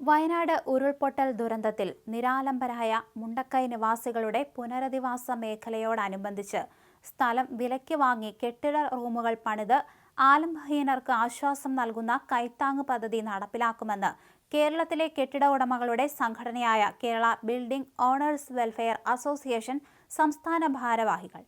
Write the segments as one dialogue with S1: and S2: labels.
S1: വയനാട് ഉരുൾപൊട്ടൽ ദുരന്തത്തിൽ നിരാലംബരായ മുണ്ടക്കൈ നിവാസികളുടെ പുനരധിവാസ മേഖലയോടനുബന്ധിച്ച് സ്ഥലം വിലയ്ക്ക് വാങ്ങി കെട്ടിട റൂമുകൾ പണിത് ആലംബഹീനർക്ക് ആശ്വാസം നൽകുന്ന കൈത്താങ് പദ്ധതി നടപ്പിലാക്കുമെന്ന് കേരളത്തിലെ കെട്ടിട ഉടമകളുടെ സംഘടനയായ Kerala building owners welfare association സംസ്ഥാന ഭാരവാഹികൾ.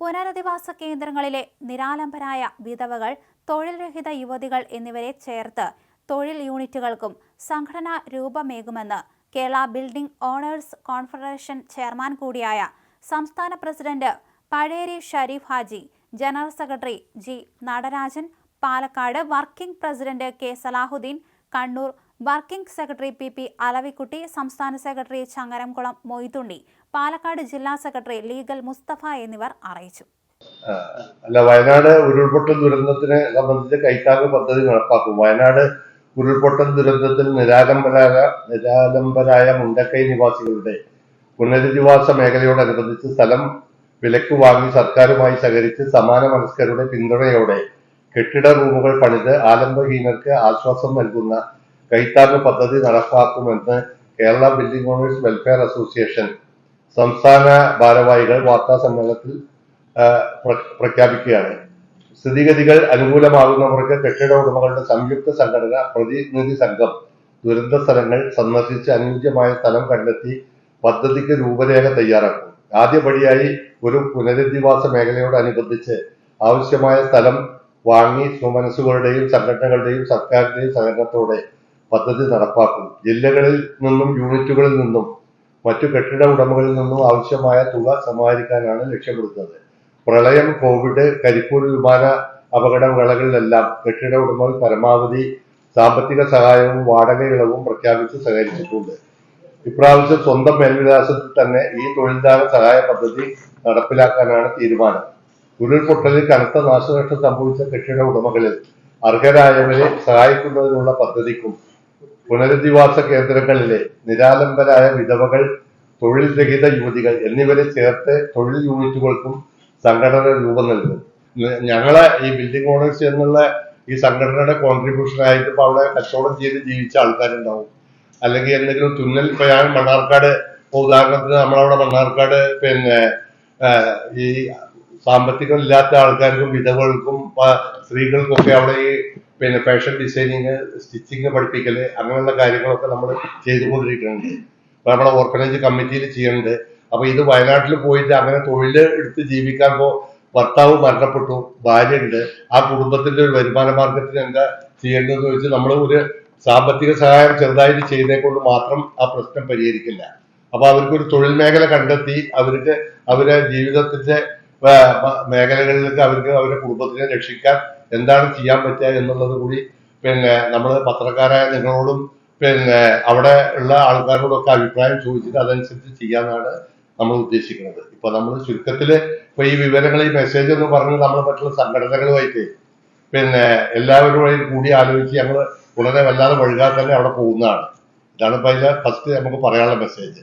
S1: പുനരധിവാസ കേന്ദ്രങ്ങളിലെ നിരാലംബരായ വിധവകൾ തൊഴിൽരഹിത യുവതികൾ എന്നിവരെ ചേർത്ത് തൊഴിൽ യൂണിറ്റുകൾക്കും സംഘടന രൂപമേകുമെന്ന് Kerala building owners confederation chairman കൂടിയായ സംസ്ഥാന president Pazheri Shareef Haji general secretary G Natarajan Palakkad working president K Salahuddin Kannur working secretary P P Alavikutty സംസ്ഥാന സെക്രട്ടറി ചങ്ങരംകുളം മൊയ്തുണ്ടി പാലക്കാട് ജില്ലാ സെക്രട്ടറി ലീഗൽ മുസ്തഫ എന്നിവർ അറിയിച്ചു.
S2: അല്ല വയനാട് ഉരുൾപൊട്ടൽ ദുരന്തത്തിനെ സംബന്ധിച്ച് കൈത്താങ് പദ്ധതി നടപ്പാക്കും. വയനാട് ഉരുൾപൊട്ടൽ ദുരന്തത്തിൽ നിരാലംബരായ നിരാലംബരായ മുണ്ടക്കൈ നിവാസികളുടെ പുനരധിവാസ മേഖലയോടനുബന്ധിച്ച് സ്ഥലം വിലക്ക് വാങ്ങി സർക്കാരുമായി സഹകരിച്ച് സമാന മനസ്കരുടെ പിന്തുണയോടെ കെട്ടിട റൂമുകൾ പണിത് ആലംബഹീനർക്ക് ആശ്വാസം നൽകുന്ന കൈത്താങ് പദ്ധതി നടപ്പാക്കുമെന്ന് Kerala building owners welfare association സംസ്ഥാന ഭാരവാഹികൾ വാർത്താ സമ്മേളനത്തിൽ പ്രഖ്യാപിക്കുകയാണ്. സ്ഥിതിഗതികൾ അനുകൂലമാകുന്നവർക്ക് കെട്ടിട ഉടമകളുടെ സംയുക്ത സംഘടന പ്രതിനിധി സംഘം ദുരന്ത സ്ഥലങ്ങൾ സന്ദർശിച്ച് അനുയോജ്യമായ സ്ഥലം കണ്ടെത്തി പദ്ധതിക്ക് രൂപരേഖ തയ്യാറാക്കും. ആദ്യപടിയായി ഒരു പുനരധിവാസ മേഖലയോടനുബന്ധിച്ച് ആവശ്യമായ സ്ഥലം വാങ്ങി സ്വമനസ്സുകളുടെയും സംഘടനകളുടെയും സർക്കാരിന്റെയും സഹകരണത്തോടെ പദ്ധതി നടപ്പാക്കും. ജില്ലകളിൽ നിന്നും യൂണിറ്റുകളിൽ നിന്നും മറ്റു കെട്ടിട ഉടമകളിൽ നിന്നും ആവശ്യമായ തുക സമാഹരിക്കാനാണ് ലക്ഷ്യമിടുന്നത്. പ്രളയം കോവിഡ് കരിപ്പൂർ വിമാന അപകട വേളകളിലെല്ലാം കെട്ടിട ഉടമകൾ പരമാവധി സാമ്പത്തിക സഹായവും വാടക ഇളവും പ്രഖ്യാപിച്ച് സഹകരിച്ചിട്ടുണ്ട്. ഇപ്രാവശ്യം സ്വന്തം മേൽവിലാസത്തിൽ തന്നെ ഈ തൊഴിൽദാന സഹായ പദ്ധതി നടപ്പിലാക്കാനാണ് തീരുമാനം. ഉരുൾപൊട്ടലിൽ കനത്ത നാശനഷ്ടം സംഭവിച്ച കെട്ടിട ഉടമകളിൽ അർഹരായവരെ സഹായിക്കുന്നതിനുള്ള പദ്ധതിക്കും പുനരധിവാസ കേന്ദ്രങ്ങളിലെ നിരാലംബരായ വിധവകൾ തൊഴിൽ രഹിത യുവതികൾ എന്നിവരെ ചേർത്ത് തൊഴിൽ യൂണിറ്റുകൾക്കും സംഘടന രൂപം നൽകും. ഞങ്ങളെ ഈ ബിൽഡിംഗ് ഓണേഴ്സ് എന്നുള്ള ഈ സംഘടനയുടെ കോൺട്രിബ്യൂഷൻ ആയിട്ട് ഇപ്പൊ അവിടെ കച്ചവടം ചെയ്ത് ജീവിച്ച ആൾക്കാരുണ്ടാവും. അല്ലെങ്കിൽ എന്തെങ്കിലും തുന്നൽ ഇപ്പൊ ഞാൻ മണ്ണാർക്കാട് ഉദാഹരണത്തിന് നമ്മളവിടെ മണ്ണാർക്കാട് പിന്നെ ഈ സാമ്പത്തികം ഇല്ലാത്ത ആൾക്കാർക്കും വിധവകൾക്കും സ്ത്രീകൾക്കും സ്ത്രീകൾക്കൊക്കെ അവിടെ ഈ പിന്നെ ഫാഷൻ ഡിസൈനിങ് സ്റ്റിച്ചിങ് പഠിപ്പിക്കൽ അങ്ങനെയുള്ള കാര്യങ്ങളൊക്കെ നമ്മൾ ചെയ്തുകൊണ്ടിരിക്കുന്നുണ്ട്. നമ്മുടെ ഓർഫനേജ് കമ്മിറ്റിയിൽ ചെയ്യുന്നുണ്ട് അപ്പൊ ഇത് വയനാട്ടിൽ പോയിട്ട് അങ്ങനെ തൊഴിൽ എടുത്ത് ജീവിക്കാൻ പോ ഭർത്താവ് മരണപ്പെട്ടു ഭാര്യ ഉണ്ട് ആ കുടുംബത്തിന്റെ ഒരു വരുമാന മാർഗത്തിന് എന്താ ചെയ്യേണ്ടതെന്ന് ചോദിച്ചാൽ നമ്മൾ ഒരു സാമ്പത്തിക സഹായം ചെറുതായിട്ട് ചെയ്തേ കൊണ്ട് മാത്രം ആ പ്രശ്നം പരിഹരിക്കില്ല. അപ്പൊ അവർക്ക് ഒരു തൊഴിൽ മേഖല കണ്ടെത്തി അവർക്ക് അവരെ ജീവിതത്തിന്റെ മേഖലകളിലേക്ക് അവർക്ക് അവരുടെ കുടുംബത്തിനെ രക്ഷിക്കാൻ എന്താണ് ചെയ്യാൻ പറ്റുക എന്നുള്ളത് കൂടി പിന്നെ നമ്മൾ പത്രക്കാരായ നിങ്ങളോടും പിന്നെ അവിടെ ഉള്ള ആൾക്കാരോടൊക്കെ അഭിപ്രായം ചോദിച്ചിട്ട് അതനുസരിച്ച് ചെയ്യാന്നാണ് നമ്മൾ ഉദ്ദേശിക്കുന്നത്. ഇപ്പൊ നമ്മൾ ചുരുക്കത്തിൽ ഇപ്പൊ ഈ വിവരങ്ങൾ ഈ മെസ്സേജ് എന്ന് പറഞ്ഞ് നമ്മൾ മറ്റുള്ള സംഘടനകളുമായിട്ട് പിന്നെ എല്ലാവരുമായും കൂടി ആലോചിച്ച് ഞങ്ങൾ ഉടനെ വല്ലാതെ വഴുകാതെ തന്നെ അവിടെ പോകുന്നതാണ്. ഇതാണ് ഇപ്പൊ അതിലെ ഫസ്റ്റ് നമുക്ക് പറയാനുള്ള മെസ്സേജ്